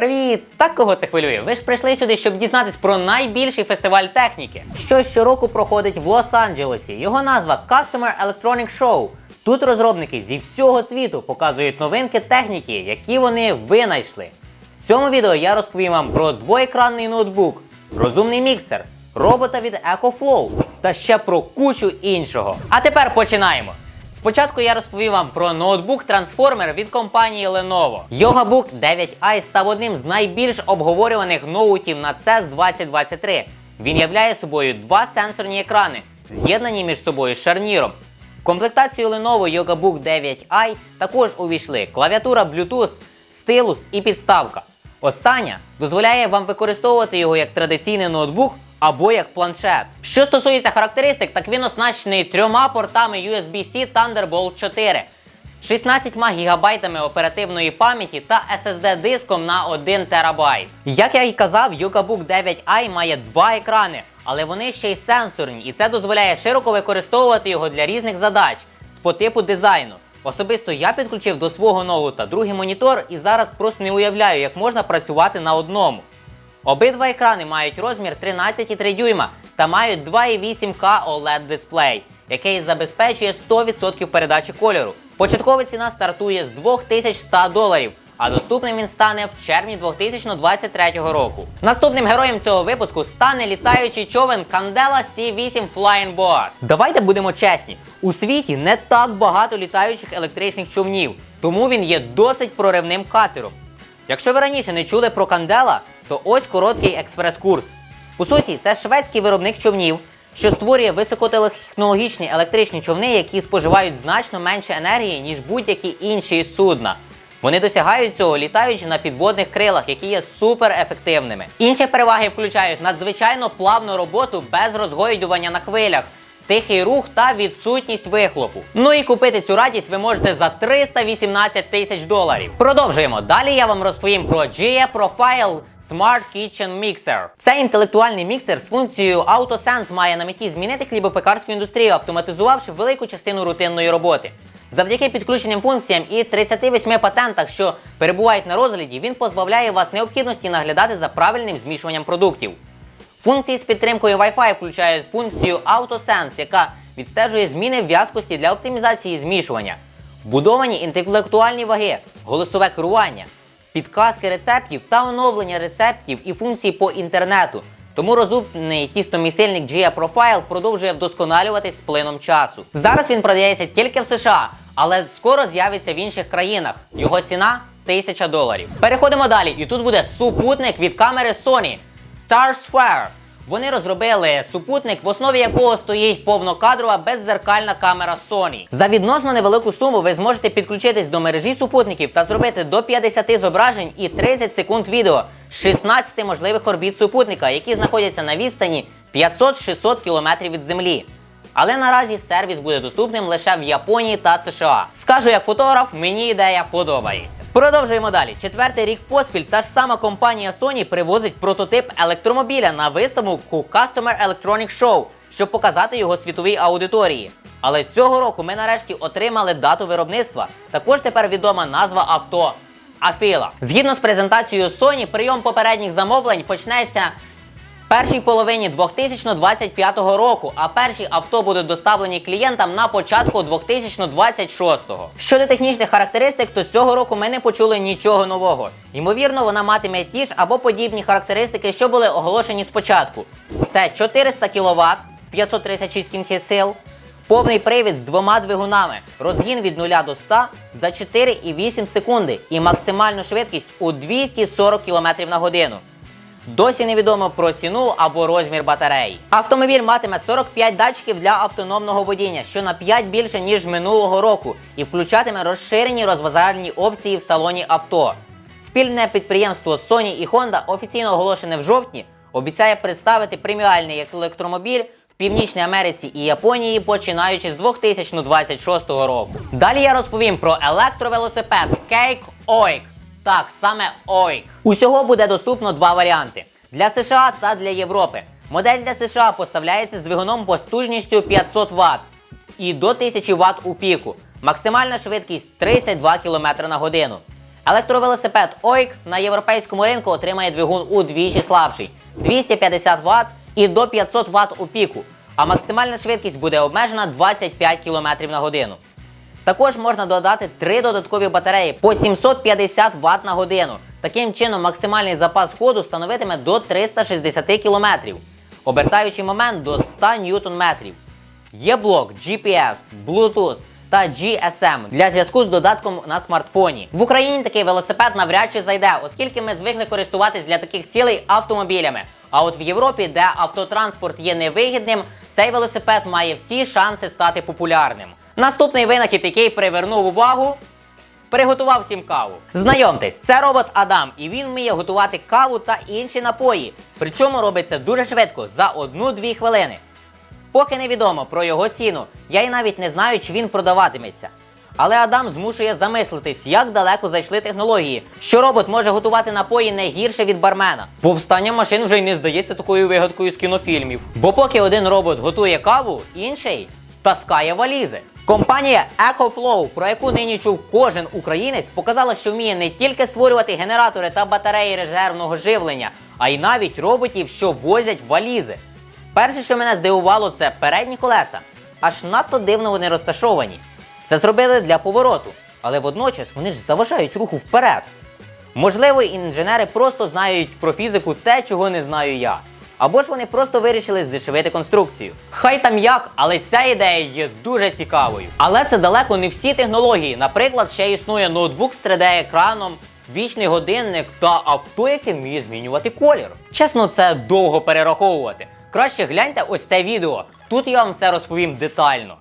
Привіт! Так кого це хвилює? Ви ж прийшли сюди, щоб дізнатись про найбільший фестиваль техніки, що щороку проходить в Лос-Анджелесі. Його назва Customer Electronic Show. Тут розробники зі всього світу показують новинки техніки, які вони винайшли. В цьому відео я розповім вам про двоекранний ноутбук, розумний міксер, робота від EcoFlow та ще про кучу іншого. А тепер починаємо. Спочатку я розповім вам про ноутбук трансформер від компанії Lenovo. YogaBook 9i став одним з найбільш обговорюваних ноутів на CES 2023. Він являє собою два сенсорні екрани, з'єднані між собою шарніром. В комплектацію Lenovo YogaBook 9i також увійшли клавіатура Bluetooth, стилус і підставка. Остання дозволяє вам використовувати його як традиційний ноутбук або як планшет. Що стосується характеристик, так він оснащений трьома портами USB-C Thunderbolt 4, 16 гігабайтами оперативної пам'яті та SSD диском на 1 терабайт. Як я й казав, YogaBook 9i має два екрани, але вони ще й сенсорні, і це дозволяє широко використовувати його для різних задач по типу дизайну. Особисто я підключив до свого ноута другий монітор і зараз просто не уявляю, як можна працювати на одному. Обидва екрани мають розмір 13,3 дюйма та мають 2,8К OLED дисплей, який забезпечує 100% передачі кольору. Початкова ціна стартує з 2100 доларів, а доступним він стане в червні 2023 року. Наступним героєм цього випуску стане літаючий човен Candela C8 Flying Boat. Давайте будемо чесні: у світі не так багато літаючих електричних човнів, тому він є досить проривним катером. Якщо ви раніше не чули про Кандела, то ось короткий експрес-курс. По суті, це шведський виробник човнів, що створює високотехнологічні електричні човни, які споживають значно менше енергії, ніж будь-які інші судна. Вони досягають цього, літаючи на підводних крилах, які є суперефективними. Інші переваги включають надзвичайно плавну роботу без розгойдування на хвилях, тихий рух та відсутність вихлопу. Ну і купити цю радість ви можете за 318 тисяч доларів. Продовжуємо. Далі я вам розповім про GE Profile Smart Kitchen Mixer. Цей інтелектуальний міксер з функцією AutoSense має на меті змінити хлібопекарську індустрію, автоматизувавши велику частину рутинної роботи. Завдяки підключеним функціям і 38 патентах, що перебувають на розгляді, він позбавляє вас необхідності наглядати за правильним змішуванням продуктів. Функції з підтримкою Wi-Fi включають функцію AutoSense, яка відстежує зміни в в'язкості для оптимізації змішування, вбудовані інтелектуальні ваги, голосове керування, підказки рецептів та оновлення рецептів і функцій по інтернету. Тому розумний тістомісильник GE Profile продовжує вдосконалюватись з плином часу. Зараз він продається тільки в США, але скоро з'явиться в інших країнах. Його ціна 1000 доларів. Переходимо далі, і тут буде супутник від камери Sony StarSphere. Вони розробили супутник, в основі якого стоїть повнокадрова беззеркальна камера Sony. За відносно невелику суму ви зможете підключитись до мережі супутників та зробити до 50 зображень і 30 секунд відео з 16 можливих орбіт супутника, які знаходяться на відстані 500-600 км від землі. Але наразі сервіс буде доступним лише в Японії та США. Скажу як фотограф, мені ідея подобається. Продовжуємо далі. Четвертий рік поспіль та ж сама компанія Sony привозить прототип електромобіля на виставку Customer Electronic Show, щоб показати його світовій аудиторії. Але цього року ми нарешті отримали дату виробництва. Також тепер відома назва авто Афіла. Згідно з презентацією Sony, прийом попередніх замовлень почнеться першій половині 2025 року, а перші авто будуть доставлені клієнтам на початку 2026-го. Щодо технічних характеристик, то цього року ми не почули нічого нового. Ймовірно, вона матиме ті ж або подібні характеристики, що були оголошені спочатку. Це 400 кВт, 536 кінських сил, повний привід з двома двигунами, розгін від 0 до 100 за 4,8 секунди і максимальну швидкість у 240 км на годину. Досі невідомо про ціну або розмір батареї. Автомобіль матиме 45 датчиків для автономного водіння, що на 5 більше ніж минулого року, і включатиме розширені розважальні опції в салоні авто. Спільне підприємство Sony і Honda, офіційно оголошене в жовтні, обіцяє представити преміальний електромобіль в Північній Америці і Японії, починаючи з 2026 року. Далі я розповім про електровелосипед Cake Oik. Так, саме OIK. Усього буде доступно два варіанти для США та для Європи. Модель для США поставляється з двигуном потужністю 500 Вт і до 1000 Вт у піку. Максимальна швидкість 32 км на годину. Електровелосипед OIK на європейському ринку отримає двигун удвічі слабший 250 Вт і до 500 Вт у піку, а максимальна швидкість буде обмежена 25 км на годину. Також можна додати три додаткові батареї по 750 Вт на годину. Таким чином, максимальний запас ходу становитиме до 360 км, обертаючий момент до 100 Нм. Є блок GPS, Bluetooth та GSM для зв'язку з додатком на смартфоні. В Україні такий велосипед навряд чи зайде, оскільки ми звикли користуватись для таких цілей автомобілями. А от в Європі, де автотранспорт є невигідним, цей велосипед має всі шанси стати популярним. Наступний винахід, який привернув увагу, приготував всім каву. Знайомтесь, це робот Адам, і він вміє готувати каву та інші напої. Причому робить це дуже швидко за 1-2 хвилини. Поки невідомо про його ціну, я й навіть не знаю, чи він продаватиметься. Але Адам змушує замислитись, як далеко зайшли технології, що робот може готувати напої не гірше від бармена. Повстання машин вже й не здається такою вигадкою з кінофільмів. Бо поки один робот готує каву, інший таскає валізи. Компанія EcoFlow, про яку нині чув кожен українець, показала, що вміє не тільки створювати генератори та батареї резервного живлення, а й навіть роботів, що возять валізи. Перше, що мене здивувало, це передні колеса. Аж надто дивно вони розташовані. Це зробили для повороту, але водночас вони ж заважають руху вперед. Можливо, інженери просто знають про фізику те, чого не знаю я. Або ж вони просто вирішили здешевити конструкцію. Хай там як, але ця ідея є дуже цікавою. Але це далеко не всі технології. Наприклад, ще існує ноутбук з 3D-екраном, вічний годинник та авто, яке вміє змінювати колір. Чесно, це довго перераховувати. Краще гляньте ось це відео. Тут я вам все розповім детально.